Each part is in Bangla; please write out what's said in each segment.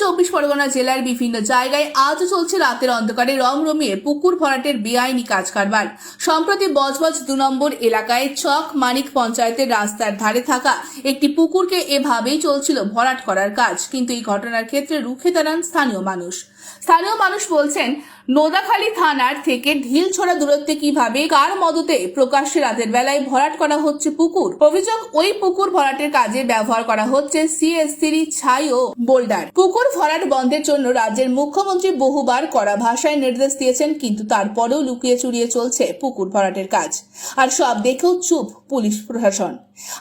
চব্বিশ পরগনা জেলার বিভিন্ন জায়গায় আজও চলছে রাতের অন্ধকারে রং রমিয়ে পুকুর ভরাটের বেআইনি কাজ কারবার। সম্প্রতি বজবজ দু নম্বর এলাকায় চক মানিক পঞ্চায়েতের রাস্তার ধারে থাকা একটি পুকুরকে এভাবেই চলছিল ভরাট করার কাজ। কিন্তু এই ঘটনার ক্ষেত্রে রুখে দাঁড়ান স্থানীয় মানুষ। স্থানীয় মানুষ বলছেন, নোদাখালী থানার থেকে ঢিল ছড়া দূরত্বে কীভাবে, কার মদতে প্রকাশ্যে রাতের বেলায় ভরাট করা হচ্ছে পুকুর? অভিযোগ, ওই পুকুর ভরাটের কাজে ব্যবহার করা হচ্ছে সিএসসির ছাই ও বোল্ডার। পুকুর ভরাট বন্ধের জন্য রাজ্যের মুখ্যমন্ত্রী বহুবার কড়া ভাষায় নির্দেশ দিয়েছেন, কিন্তু তারপরেও লুকিয়ে চুরিয়ে চলছে পুকুর ভরাটের কাজ। আর সব দেখেও চুপ পুলিশ প্রশাসন।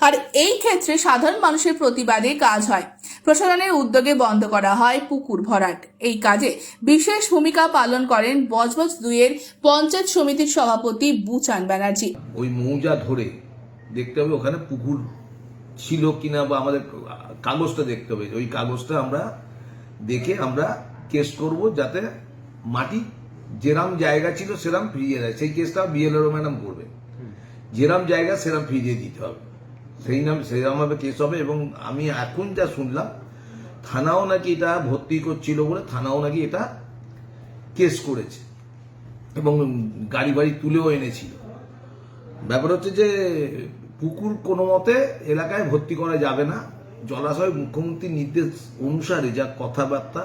আর এই ক্ষেত্রে সাধারণ মানুষের প্রতিবাদে কাজ হয়। প্রশাসনের উদ্যোগে বন্ধ করা হয় পুকুর ভরাট। এই কাজে বিশেষ ভূমিকা পালন করেন বজবজ দুইয়ের পঞ্চায়েত সমিতির সভাপতি বুচান ব্যানার্জি। ওই মৌজা ধরে দেখতে হবে ওখানে পুকুর ছিল কিনা বা আমাদের কাগজটা দেখতে হবে। ওই কাগজটা আমরা দেখে আমরা কেস করব যাতে মাটি যেরাম জায়গা ছিল সেরাম ফিরিয়ে দেয়। সেই কেসটা বিএলআরও ম্যাডাম করবে। যেরাম জায়গা সেরাম ফিরিয়ে দিতে হবে। সেই নাম সেরাম ভাবে কেস হবে এবং আমি এখন যা শুনলাম, থানাও নাকি এটা ভর্তি করছিল বলে থানাও নাকি এটা কেস করেছে এবং গাড়ি বাড়ি তুলেও এনেছিল। ব্যাপার হচ্ছে যে পুকুর কোনো মতে এলাকায় ভর্তি করা যাবে না। জলাশয় মুখ্যমন্ত্রীর নির্দেশ অনুসারে যা কথাবার্তা,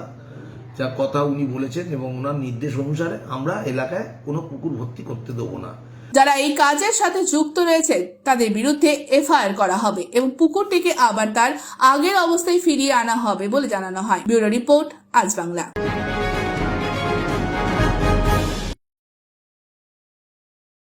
যা কথা উনি বলেছেন এবং ওনার নির্দেশ অনুসারে আমরা এলাকায় কোনো পুকুর ভর্তি করতে দেবো না। যারা এই কাজের সাথে যুক্ত রয়েছে তাদের বিরুদ্ধে এফআইআর করা হবে এবং পুকুরটিকে আবার তার আগের অবস্থায় ফিরিয়ে আনা হবে বলে জানানো হয়। ব্যুরো রিপোর্ট, আজ বাংলা।